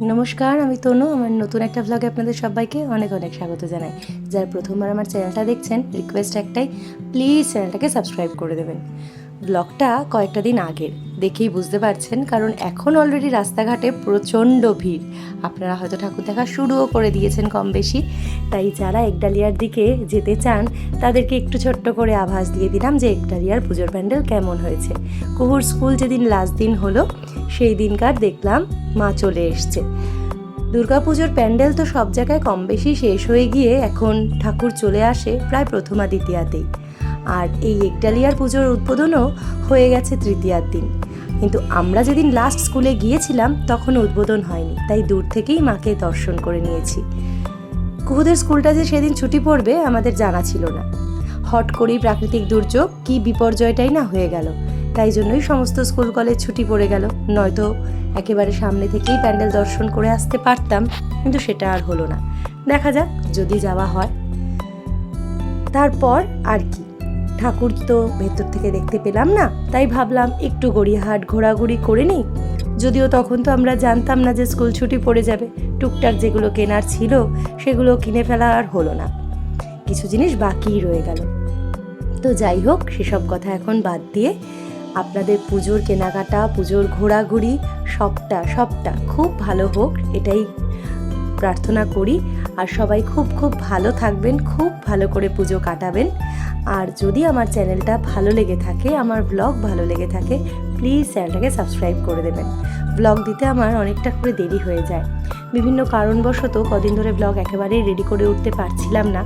নমস্কার, আমি তনু। আমার নতুন একটা ভ্লগে আপনাদের সবাইকে অনেক অনেক স্বাগত জানাই। যারা প্রথমবার আমার চ্যানেলটা দেখছেন রিকোয়েস্ট একটাই প্লিজ চ্যানেলটাকে সাবস্ক্রাইব করে দেবেন। ব্লগটা কয়েকটা দিন আগের, দেখেই বুঝতে পারছেন, কারণ এখন অলরেডি রাস্তাঘাটে প্রচণ্ড ভিড়। আপনারা হয়তো ঠাকুর দেখা শুরুও করে দিয়েছেন কম বেশি তাই যারা একডালিয়ার দিকে যেতে চান, তাদেরকে একটু ছোট্ট করে আভাস দিয়ে দিলাম যে একডালিয়ার পুজোর প্যান্ডেল কেমন হয়েছে। কুহুর স্কুল যেদিন লাস্ট দিন হলো সেই দিনকার দেখলাম মা চলে এসছে। দুর্গাপুজোর প্যান্ডেল তো সব জায়গায় কম বেশি শেষ হয়ে গিয়ে এখন ঠাকুর চলে আসে প্রায় প্রথমা দ্বিতীয়াতেই আর এই একডালিয়ার পুজোর উদ্বোধনও হয়ে গেছে তৃতীয়ার দিন। কিন্তু আমরা যেদিন লাস্ট স্কুলে গিয়েছিলাম, তখন উদ্বোধন হয়নি, তাই দূর থেকেই মাকে দর্শন করে নিয়েছি। কুহুদের স্কুলটা যে সেদিন ছুটি পড়বে, আমাদের জানা ছিল না। হট করেই প্রাকৃতিক দুর্যোগ, কি বিপর্যয়টাই না হয়ে গেল। তাই জন্যই সমস্ত স্কুল কলেজ ছুটি পড়ে গেল। নয়তো একেবারে সামনে থেকেই প্যান্ডেল দর্শন করে আসতে পারতাম, কিন্তু সেটা আর হলো না। দেখা যাক যদি যাওয়া হয়। তারপর আর কি। ঠাকুর তো ভেতর থেকে দেখতে পেলাম না, তাই ভাবলাম একটু গড়িয়াহাট ঘোরাঘুরি করে নিই। যদিও তখন তো আমরা জানতাম না যে স্কুল ছুটি পড়ে যাবে। টুকটাক যেগুলো কেনার ছিল, সেগুলো কিনে ফেলা আর হলো না। কিছু জিনিস বাকিই রয়ে গেল। তো যাই হোক, সেসব কথা এখন বাদ দিয়ে আপনাদের পুজোর কেনাকাটা, পুজোর ঘোরাঘুরি, সবটা সবটা খুব ভালো হোক, এটাই প্রার্থনা করি। আর সবাই খুব খুব ভালো থাকবেন, খুব ভালো করে পুজো কাটাবেন। আর যদি আমার চ্যানেলটা ভালো লেগে থাকে, আমার ব্লগ ভালো লেগে থাকে, প্লিজ চ্যানেলটাকে সাবস্ক্রাইব করে দেবেন। ব্লগ দিতে আমার অনেকটা করে দেরি হয়ে যায়। বিভিন্ন কারণবশত কদিন ধরে ব্লগ একেবারেই রেডি করে উঠতে পারছিলাম না।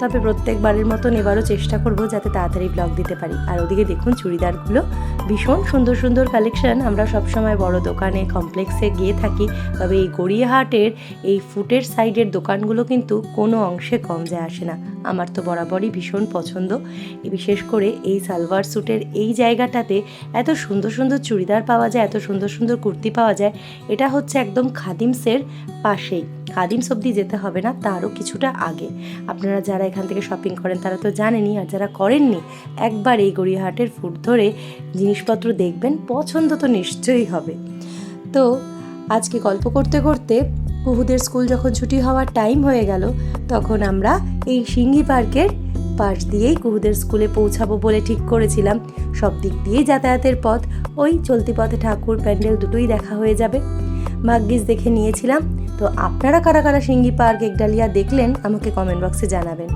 তবে প্রত্যেকবারের মতন এবারও চেষ্টা করব যাতে তাড়াতাড়ি ব্লগ দিতে পারি। আর ওদিকে দেখুন চুড়িদারগুলো, ভীষণ সুন্দর সুন্দর কালেকশন আমরা সবসময় বড় দোকানে কমপ্লেক্সে গিয়ে থাকি। তবে এই গড়িয়াহাটের, এই ফুটের সাইডের দোকানগুলো কিন্তু কোনো অংশে কম যায় আসে না। আমার তো বরাবরই ভীষণ পছন্দ। বিশেষ করে এই সালোয়ার স্যুটের এই জায়গাটাতে এত সুন্দর সুন্দর চুড়িদার পাওয়া যায়, এত সুন্দর সুন্দর কুর্তি পাওয়া যায়। এটা হচ্ছে একদম খাদিমসের পাশেই। খাদিমস অব্দি যেতে হবে না, তারও কিছুটা আগে। আপনারা যারা এখান থেকে শপিং করেন, তারা তো জানেনই, আর যারা করেননি, একবার এই গড়িয়াহাটের ফুট ধরে জিনিসপত্র দেখবেন, পছন্দ তো নিশ্চয়ই হবে। তো, আজকে গল্প করতে করতে কুহুদের স্কুল যখন ছুটি হওয়ার টাইম হয়ে গেল, তখন আমরা এই সিঙ্গি পার্কের পাশ দিয়েই কুহুদের স্কুলে পৌঁছাবো বলে ঠিক করেছিলাম। সব দিক দিয়েই যাতায়াতের পথ, ওই চলতি পথে ঠাকুর, প্যান্ডেল দুটোই দেখা হয়ে যাবে। ভাগ্যিস দেখে নিয়েছিলাম তো আপনারা কারা কারা সিঙ্গি পার্ক একডালিয়া দেখলেন আমাকে কমেন্ট বক্সে জানাবেন।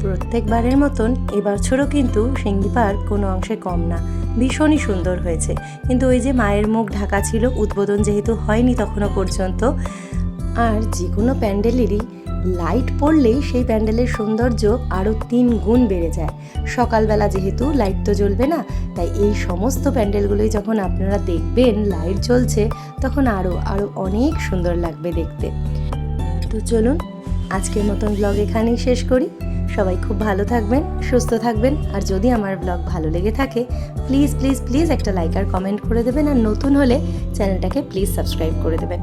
প্রত্যেকবারের মতন এবছরও কিন্তু সিঙ্গি পার্ক কোনো অংশে কম না, ভীষণই সুন্দর হয়েছে। কিন্তু ওই যে মায়ের মুখ ঢাকা ছিল, উদ্বোধন যেহেতু হয়নি তখনও পর্যন্ত, আর যে কোনো প্যান্ডেলেরই লাইট পড়লেই সেই প্যান্ডেলের সৌন্দর্য আরও তিন গুণ বেড়ে যায়। সকালবেলা যেহেতু লাইট তো জ্বলবে না, তাই এই সমস্ত প্যান্ডেলগুলোই যখন আপনারা দেখবেন লাইট জ্বলছে, তখন আরও আরও অনেক সুন্দর লাগবে দেখতে। তো চলুন, আজকের মতন ব্লগ এখানেই শেষ করি। সবাই খুব ভালো থাকবেন, সুস্থ থাকবেন, আর যদি আমার ব্লগ ভালো লেগে থাকে প্লিজ প্লিজ প্লিজ একটা লাইক আর কমেন্ট করে দেবেন, আর নতুন হলে চ্যানেলটাকে প্লিজ সাবস্ক্রাইব করে দেবেন।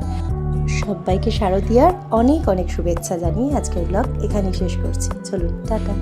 সবাইকে শারদীয়ার অনেক অনেক শুভেচ্ছা জানিয়ে আজকের ব্লগ এখানেই শেষ করছি। চলুন টাটা।